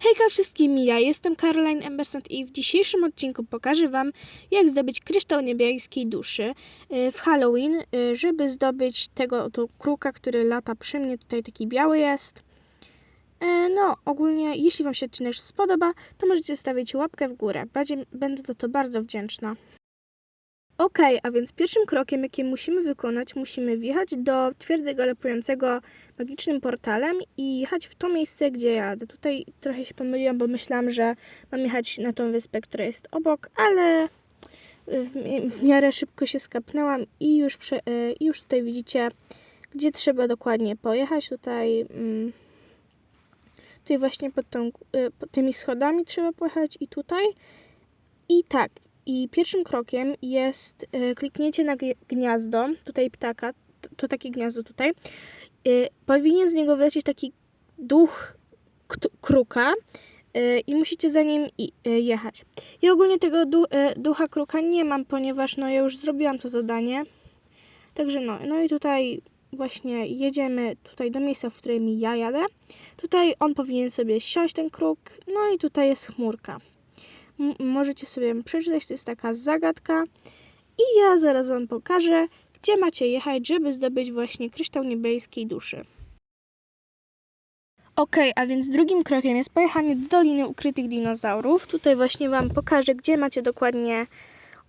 Hejka wszystkim, ja jestem Caroline Embersand i w dzisiejszym odcinku pokażę Wam, jak zdobyć kryształ niebieskiej duszy y, w Halloween, y, żeby zdobyć tego oto kruka, który lata przy mnie, tutaj taki biały jest. E, No, ogólnie, jeśli Wam się odcinek spodoba, to możecie stawić łapkę w górę. Będę za to bardzo wdzięczna. Ok, a więc pierwszym krokiem, jaki musimy wykonać, musimy wjechać do twierdzy galopującego magicznym portalem i jechać w to miejsce, gdzie jadę. Tutaj trochę się pomyliłam, bo myślałam, że mam jechać na tą wyspę, która jest obok, ale w, miarę szybko się skapnęłam i już, prze, y, już tutaj widzicie, gdzie trzeba dokładnie pojechać. Tutaj, mm, tutaj właśnie pod, tą, y, pod tymi schodami trzeba pojechać i tutaj. I tak, i pierwszym krokiem jest y, kliknięcie na gni- gniazdo, tutaj ptaka, to, to takie gniazdo tutaj. Y, powinien z niego wylecieć taki duch kruka y, i musicie za nim jechać. I ogólnie tego du- ducha kruka nie mam, ponieważ no ja już zrobiłam to zadanie. Także no, no i tutaj właśnie jedziemy tutaj do miejsca, w którym ja jadę. Tutaj on powinien sobie siąść, ten kruk, no i tutaj jest chmurka. Możecie sobie przeczytać, to jest taka zagadka. I ja zaraz Wam pokażę, gdzie macie jechać, żeby zdobyć właśnie kryształ niebieskiej duszy. Ok, a więc drugim krokiem jest pojechanie do Doliny Ukrytych Dinozaurów. Tutaj właśnie Wam pokażę, gdzie macie dokładnie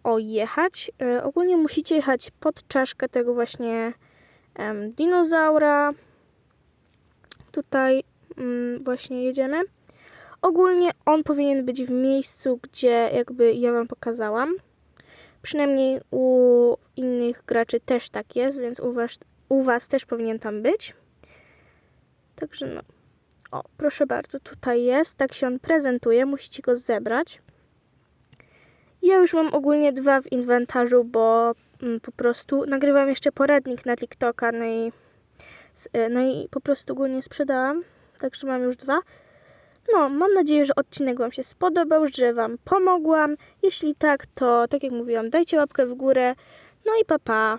o jechać. E, ogólnie musicie jechać pod czaszkę tego właśnie em, dinozaura. Tutaj mm, właśnie jedziemy. Ogólnie on powinien być w miejscu, gdzie jakby ja Wam pokazałam. Przynajmniej u innych graczy też tak jest, więc u Was, u was też powinien tam być. Także no. O, proszę bardzo, tutaj jest. Tak się on prezentuje. Musicie go zebrać. Ja już mam ogólnie dwa w inwentarzu, bo mm, po prostu nagrywam jeszcze poradnik na TikToka, no i, e, no i po prostu go nie sprzedałam. Także mam już dwa. No, mam nadzieję, że odcinek Wam się spodobał, że Wam pomogłam. Jeśli tak, to tak jak mówiłam, dajcie łapkę w górę. No i pa pa.